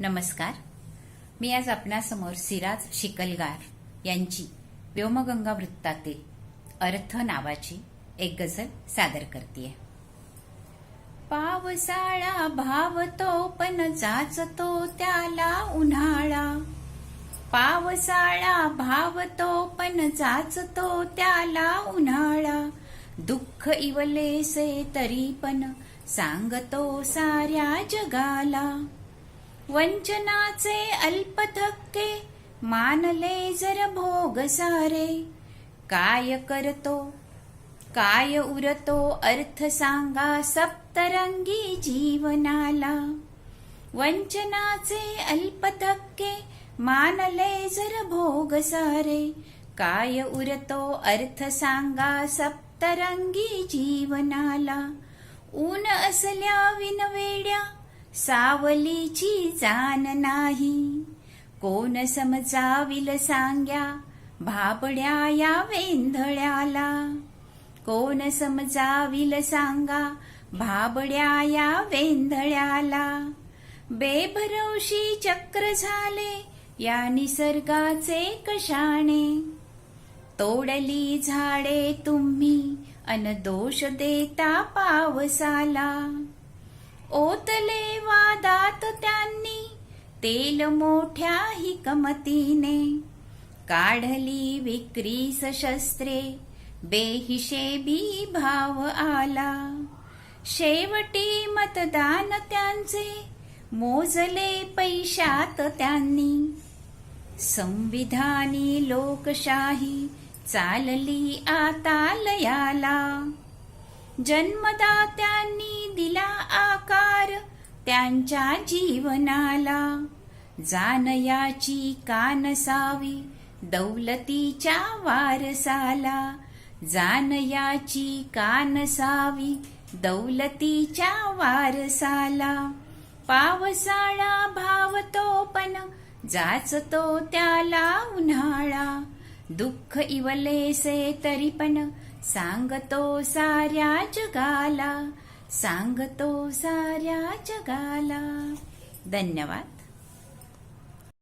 नमस्कार. मी आज आपणासमोर सिराज शिकलगार यांची व्योमगंगा वृत्तातील अर्थ नावाची एक गझल सादर करते पावसाळा भावतो पण जाचतो त्याला उन्हाळा. पावसाळा भावतो पण जाचतो त्याला उन्हाळा. दुःख इवलेसे तरी पण सांगतो साऱ्या जगाला. वंचनाचे अल्पथक्के मानले जर भोग सारे काय करतो? काय उरतो? अर्थ सांगा सप्तरंगी जीवनाला. वंचनाचे अल्पथक्के मानले जर भोग सारे काय उरतो? अर्थ सांगा सप्तरंगी जीवनाला. ऊन असल्या विनवेड्या सावलीची जाण नाही. कोण समजाविल सांग्या भाबड्या या वेंधळ्याला? कोण समजाविल सांगा भाबड्या या वेंधळ्याला? बेभरवशी चक्र झाले या निसर्गाचे कशाने? तोडली झाडे तुम्ही अन दोष देता पावसाला. ओतले वादात त्यांनी तेल मोठ्या हिकमतीने काढली विक्री सशस्त्रे बेहिशेबी भाव आला. शेवटी मतदान त्यांचे मोजले पैशात त्यांनी. संविधानी लोकशाही चालली आता लयाला. जन्मदात्यांनी दिला आकार त्यांच्या जीवनाला. जानयाची कानसावी दौलतीच्या वारसाला. जानयाची कानसावी दौलतीच्या वारसाला. पावसाळा भावतो पण जाचतो त्याला उन्हाळा. दुःख इवलेसे तरी पण सांगतो साऱ्या जगाला सांगतो साऱ्या जगाला. धन्यवाद.